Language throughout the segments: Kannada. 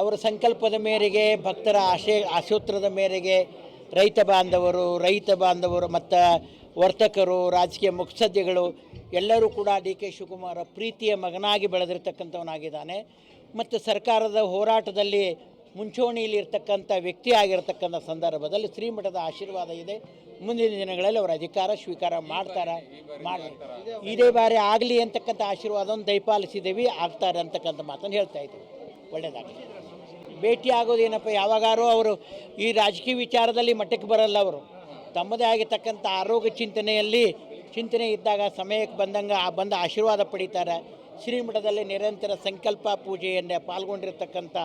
ಅವರ ಸಂಕಲ್ಪದ ಮೇರೆಗೆ, ಭಕ್ತರ ಆಶೆ, ಆಶೋತ್ತರದ ಮೇರೆಗೆ ರೈತ ಬಾಂಧವರು ರೈತ ಬಾಂಧವರು, ಮತ್ತು ವರ್ತಕರು, ರಾಜಕೀಯ ಮುತ್ಸದ್ದಿಗಳು ಎಲ್ಲರೂ ಕೂಡ ಡಿ ಕೆ ಶಿವಕುಮಾರ ಪ್ರೀತಿಯ ಮಗನಾಗಿ ಬೆಳೆದಿರ್ತಕ್ಕಂಥವನಾಗಿದ್ದಾನೆ. ಮತ್ತು ಸರ್ಕಾರದ ಹೋರಾಟದಲ್ಲಿ ಮುಂಚೂಣಿಯಲ್ಲಿರ್ತಕ್ಕಂಥ ವ್ಯಕ್ತಿ ಆಗಿರತಕ್ಕಂಥ ಸಂದರ್ಭದಲ್ಲಿ ಶ್ರೀಮಠದ ಆಶೀರ್ವಾದ ಇದೆ. ಮುಂದಿನ ದಿನಗಳಲ್ಲಿ ಅವರ ಅಧಿಕಾರ ಸ್ವೀಕಾರ ಮಾಡ್ತಾರೆ. ಮಾಡಿ. ಇದೇ ಬಾರಿ ಆಗಲಿ ಅಂತಕ್ಕಂಥ ಆಶೀರ್ವಾದವನ್ನು ದಯಪಾಲಿಸಿದ್ದೀವಿ, ಆಗ್ತಾರೆ ಅಂತಕ್ಕಂಥ ಮಾತನ್ನು ಹೇಳ್ತಾ ಇದ್ದೀವಿ. ಒಳ್ಳೆಯದಾಗಲಿ ಭೇಟಿ ಆಗೋದೇನಪ್ಪ ಯಾವಾಗಾರು ಅವರು ಈ ರಾಜಕೀಯ ವಿಚಾರದಲ್ಲಿ ಮಟ್ಟಕ್ಕೆ ಬರಲ್ಲ ಅವರು. ತಮ್ಮದೇ ಆಗಿರ್ತಕ್ಕಂಥ ಆರೋಗ್ಯ ಚಿಂತನೆಯಲ್ಲಿ, ಚಿಂತನೆ ಇದ್ದಾಗ ಸಮಯಕ್ಕೆ ಬಂದಂಗೆ, ಆ ಬಂದ ಆಶೀರ್ವಾದ ಪಡೀತಾರೆ. ಶ್ರೀಮಠದಲ್ಲಿ ನಿರಂತರ ಸಂಕಲ್ಪ ಪೂಜೆಯನ್ನೇ ಪಾಲ್ಗೊಂಡಿರ್ತಕ್ಕಂಥ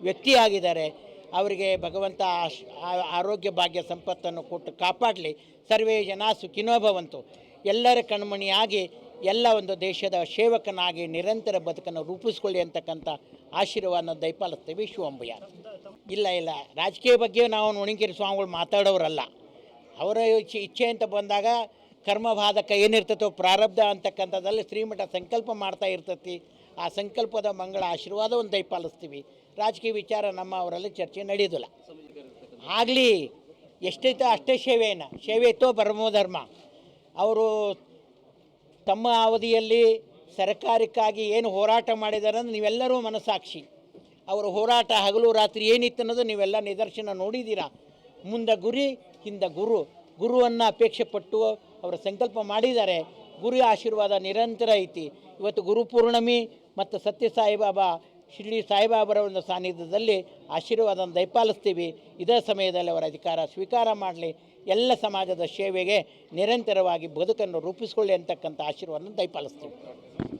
ವ್ಯಕ್ತಿಯಾಗಿದ್ದಾರೆ ಅವರಿಗೆ ಭಗವಂತ ಆರೋಗ್ಯ ಭಾಗ್ಯ ಸಂಪತ್ತನ್ನು ಕೊಟ್ಟು ಕಾಪಾಡಲಿ. ಸರ್ವೇ ಜನ ಸುಖಿನೋ ಭವಂತು. ಎಲ್ಲರ ಕಣ್ಮಣಿಯಾಗಿ ಎಲ್ಲ ಒಂದು ದೇಶದ ಸೇವಕನಾಗಿ ನಿರಂತರ ಬದುಕನ್ನು ರೂಪಿಸ್ಕೊಳ್ಳಿ ಅಂತಕ್ಕಂಥ ಆಶೀರ್ವಾದನ ದಯಪಾಲಿಸ್ತೇವೆ ಶಿವಂಬಯ್ಯ ಇಲ್ಲ ಇಲ್ಲ. ರಾಜಕೀಯ ಬಗ್ಗೆ ನಾವು ನುಣಿಗಿರಿ ಸ್ವಾಮಿಗಳು, ಮಾತಾಡೋರಲ್ಲ. ಅವರ ಇಚ್ಛೆ ಇಚ್ಛೆ ಅಂತ ಬಂದಾಗ ಕರ್ಮಬಾಧಕ ಏನಿರ್ತತೋ ಪ್ರಾರಬ್ಧ ಅಂತಕ್ಕಂಥದ್ದಲ್ಲಿ ಶ್ರೀಮಠ ಸಂಕಲ್ಪ ಮಾಡ್ತಾ ಇರ್ತತಿ. ಆ ಸಂಕಲ್ಪದ ಮಂಗಳ ಆಶೀರ್ವಾದವನ್ನು ದಯಪಾಲಿಸ್ತೀವಿ. ರಾಜಕೀಯ ವಿಚಾರ ನಮ್ಮ ಅವರಲ್ಲಿ ಚರ್ಚೆ ನಡೆಯೋದಿಲ್ಲ. ಆಗಲಿ, ಎಷ್ಟೈತೋ ಅಷ್ಟೇ ಸೇವೆಯನ್ನು ಸೇವೆ ಇತ್ತೋ ಬ್ರಹ್ಮಧರ್ಮ. ಅವರು ತಮ್ಮ ಅವಧಿಯಲ್ಲಿ ಸರ್ಕಾರಕ್ಕಾಗಿ ಏನು ಹೋರಾಟ ಮಾಡಿದ್ದಾರೆ ಅಂದರೆ ನೀವೆಲ್ಲರೂ ಮನಸ್ಸಾಕ್ಷಿ. ಅವರ ಹೋರಾಟ ಹಗಲು ರಾತ್ರಿ ಏನಿತ್ತು ಅನ್ನೋದು ನೀವೆಲ್ಲ ನಿದರ್ಶನ ನೋಡಿದ್ದೀರಾ. ಮುಂದೆ ಗುರಿ, ಹಿಂದೆ ಗುರು. ಗುರುವನ್ನು ಅಪೇಕ್ಷೆ ಪಟ್ಟು ಅವರ ಸಂಕಲ್ಪ ಮಾಡಿದ್ದಾರೆ. ಗುರು ಆಶೀರ್ವಾದ ನಿರಂತರ ಐತಿ. ಇವತ್ತು ಗುರು ಪೂರ್ಣಮಿ ಮತ್ತು ಸತ್ಯ ಸಾಯಿಬಾಬಾ ಶಿರ್ಡಿ ಸಾಯಿಬಾಬರ ಒಂದು ಸಾನ್ನಿಧ್ಯದಲ್ಲಿ ಆಶೀರ್ವಾದವನ್ನು ದಯಪಾಲಿಸ್ತೀವಿ. ಇದೇ ಸಮಯದಲ್ಲಿ ಅವರ ಅಧಿಕಾರ ಸ್ವೀಕಾರ ಮಾಡಲಿ. ಎಲ್ಲ ಸಮಾಜದ ಸೇವೆಗೆ ನಿರಂತರವಾಗಿ ಬದುಕನ್ನು ರೂಪಿಸಿಕೊಳ್ಳಿ ಅಂತಕ್ಕಂಥ ಆಶೀರ್ವಾದವನ್ನು ದಯಪಾಲಿಸ್ತೀವಿ.